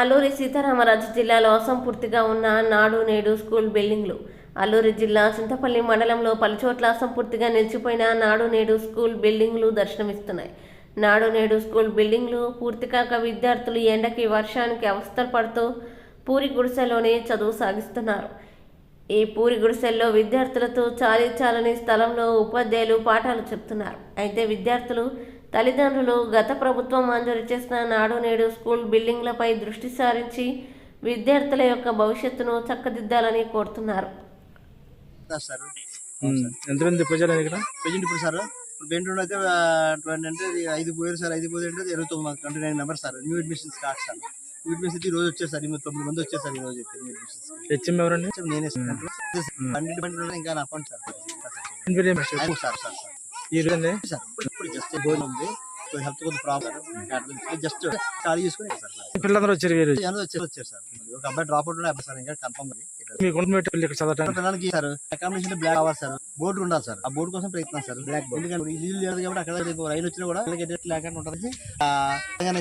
అల్లూరి సీతారామరాజు జిల్లాలో అసంపూర్తిగా ఉన్న నాడు నేడు స్కూల్ బిల్డింగ్లు. అల్లూరి జిల్లా చింతపల్లి మండలంలో పలుచోట్ల అసంపూర్తిగా నిలిచిపోయిన నాడు నేడు స్కూల్ బిల్డింగ్లు దర్శనమిస్తున్నాయి. నాడు నేడు స్కూల్ బిల్డింగ్లు పూర్తి కాక విద్యార్థులు ఎండకి వర్షానికి అవస్థలు పడుతూ పూరి గుడిసెలోనే చదువు సాగిస్తున్నారు. ఈ పూరి గుడిసెల్లో విద్యార్థులతో చాలీ చాలని స్థలంలో ఉపాధ్యాయులు పాఠాలు చెప్తున్నారు. అయితే విద్యార్థులు తల్లిదండ్రులు గత ప్రభుత్వం మంజూరు చేసిన నాడు నేడు స్కూల్ బిల్డింగ్లపై దృష్టి సారించి విద్యార్థుల యొక్క భవిష్యత్తును చక్కదిద్దాలని కోరుతున్నారు. సార్. ఎంతమంది పూజలు ఇక్కడ? ప్రజెంట్ ఇప్పుడు సార్ ఇప్పుడు అయితే ట్వంటీ అంటే ఐదు పోయారు సార్ ఐదు పోయి అంటే ఇరవై తొమ్మిది twenty nine members sir. New admission start sir. New admission అయితే రోజు వచ్చారు సార్ ఈ తొమ్మిది మంది వచ్చారు సార్ ఈ రోజు అయితే న్యూ అడ్మిషన్స్ హెచ్ఎం ఎవరండి? నేనే ఇంకా నా అకౌంట్ సార్. సార్? సార్ ఈ రోజు సార్ భోజనం ఉంది హెల్త్ కొద్ది ప్రాబ్లం జస్ట్ ఖాళీ చేసుకుని పిల్లలందరూ వచ్చారు అందరూ వచ్చారు వచ్చారు సార్ ఒక అబ్బాయి డ్రాప్ అవుట్ అబ్బాయి సార్ ఇంకా కన్ఫర్మ్ కొండ ఇక్కడ చదవటానికి పిల్లలకి సార్ అకామిడేషన్ బ్లాక్ అవ్వాలి సార్ బోర్డు ఉండాలి సార్ ఆ బోర్డు కోసం ప్రయత్నం సార్ బ్లాక్ బోర్డు ఎందుకంటే ఇల్లు లేదు కాబట్టి అక్కడ రేపు రైలు వచ్చినా కూడా ఎటు లేకుండా ఉంటుంది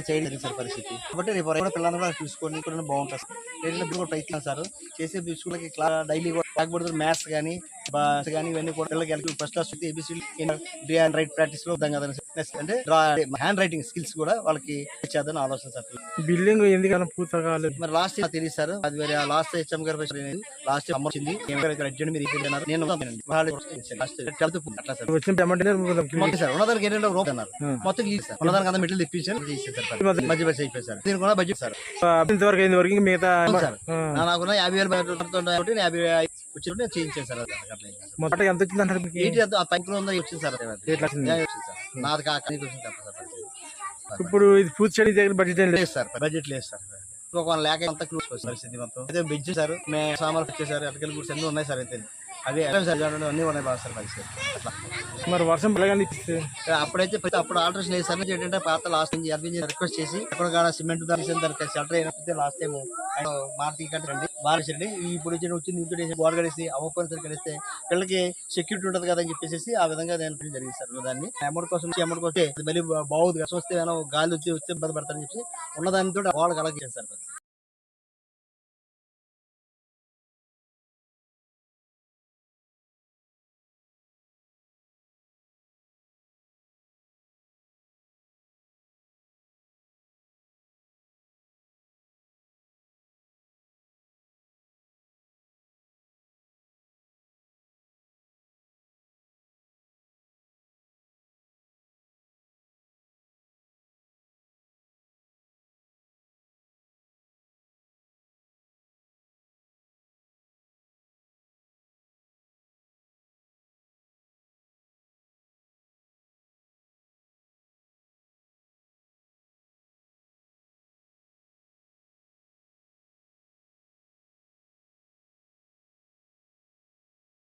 చేయండి సార్ పరిస్థితి కాబట్టి రేపు రైలు పిల్లలు కూడా చూసుకొని ఇక్కడ బాగుంటుంది సార్ రేపు కూడా ప్రయత్నం సార్ చేసే స్కూల్కి క్లాస్ డైలీ కూడా బ్లాక్ బోర్డు మ్యాథ్స్ కానీ బాస్ కానీ ఇవన్నీ కూడా పిల్లలకి first class A B C D and write ప్రాక్టీస్లో విధంగా Next అంటే హ్యాండ్ రైటింగ్ స్కిల్స్ కూడా వాళ్ళకి చేద్దాం ఆలోచన సార్. బిల్డింగ్ ఎందుకన్నా పూర్తి కాలేదు? మరి లాస్ట్ తెలియదు సార్. అది వేరే లాస్ట్ హెచ్ఎం గారు లాస్ట్ అమ్మొచ్చింది. నేను మొత్తం సార్. ఉన్నదానికి అంతా మధ్య- దీని కూడా బడ్జెట్ సార్. ఇంతవరకు అయింది వరకు మిగతా సార్. ఆ. నా- నాకున్న యాభై వేలు కాబట్టి యాభై వచ్చినప్పుడు చేయించాను సార్. మొత్తం ఎంత వచ్చింది ఆ సార్? సార్ నాది కాక. ఇప్పుడు ఇది పూర్తి చేయడం దగ్గర బడ్జెట్ ఏం లేదు. సార్ బడ్జెట్ లేదు సార్. ఒక వన్ ల్యాక్ అంతా క్లోజ్ పరిస్థితి మొత్తం. అయితే బెంచ్ సార్ మే సామాన్లు వచ్చేసారు అటుకెళ్ళి కూడా అన్ని ఉన్నాయి సార్ అయితే. అవి సార్ అన్ని ఉన్నాయి బాగా సార్ పరిస్థితి. అట్లా మరి వర్షం పిల్లగాని అప్పుడైతే అప్పుడు ఆల్టరేషన్ సార్. ఏంటంటే పాత లాస్ట్ నుంచి రిక్వెస్ట్ చేసి ఎక్కడ కాడ సిమెంట్ దాని షటర్ అయినప్పుడు లాస్ట్ టైం మార్తి కట్టండి. బాగా ఇప్పుడు వచ్చిన వచ్చి ఇంటి వేసి గోడ కడిసి అవ్వకపోయిన సరి కలిస్తే పిల్లలకి సెక్యూరిటీ ఉంటుంది కదా అని చెప్పేసి ఆ విధంగా నేను జరిగింది సార్ దాన్ని. అమౌంట్ కోసం అమౌంట్ కోసం మళ్ళీ బాగుంది కష్టం వస్తే గాలి వచ్చి వస్తే ఇబ్బంది పడతారని చెప్పి ఉన్నదానితో వాళ్ళకి అలాగే చేశారు సార్.